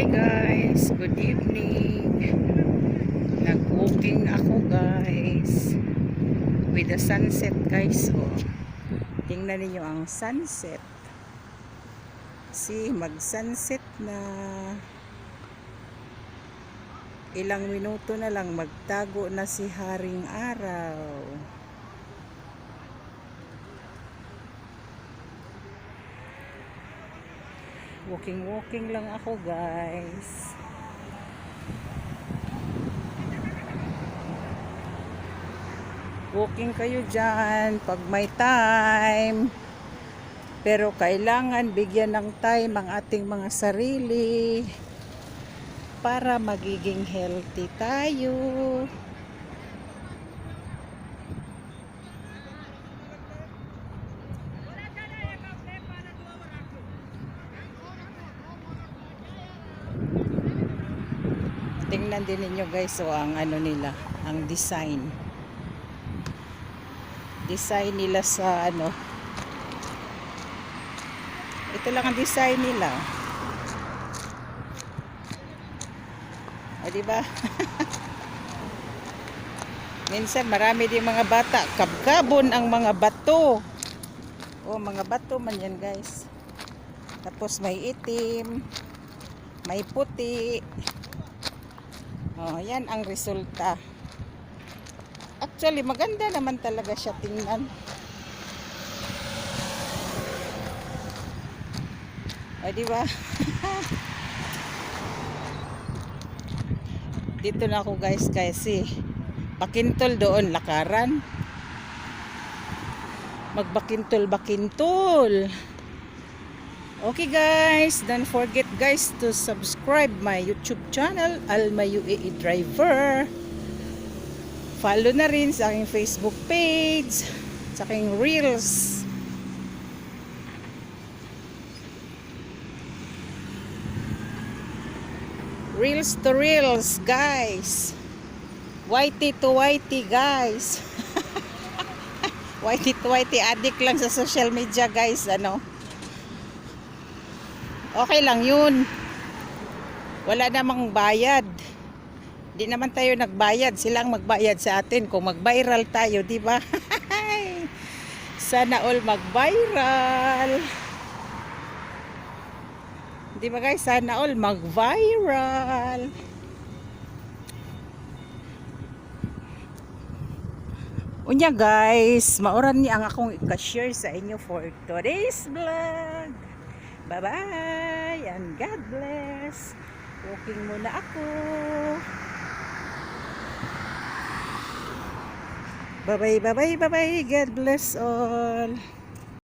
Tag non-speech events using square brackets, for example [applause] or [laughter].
Hi guys, good evening. Nag-walking ako guys. With the sunset guys. Oh. Tingnan niyo ang sunset. See, mag-sunset na. Ilang minuto na lang magtago na si Haring Araw. Walking walking lang ako guys. Walking kayo dyan pag may time. Pero kailangan bigyan ng time ang ating mga sarili para magiging healthy tayo. Tingnan din ninyo guys so ang ano nila, ang design. Design nila sa ano. Ito lang ang design nila. O di ba? [laughs] Minsan marami din mga bata, kabkabon ang mga bato. O mga bato man yan guys. Tapos may itim, may puti. Oh, yan ang resulta. Actually, maganda naman talaga siya tingnan. O, di ba? [laughs] Dito na ako guys kasi bakintol doon lakaran. Magbakintol-bakintol. Okay guys, don't forget guys to subscribe my YouTube channel, Alma UAE Driver. Follow na rin sa aking Facebook page, sa aking Reels. Reels to Reels, guys. Whitey to Whitey, guys. [laughs] whitey to Whitey, addict lang sa social media, guys. Ano? Okay lang yun. Wala namang bayad. Di naman tayo nagbayad. Silang magbayad sa atin. Kung mag-viral tayo, di ba? [laughs] Sana all mag-viral. Di ba guys? Sana all mag-viral. Unya guys, mauran niya ang akong i-share sa inyo for today's vlog. Bye-bye and God bless. Walking muna ako. Bye-bye, bye-bye, bye-bye. God bless all.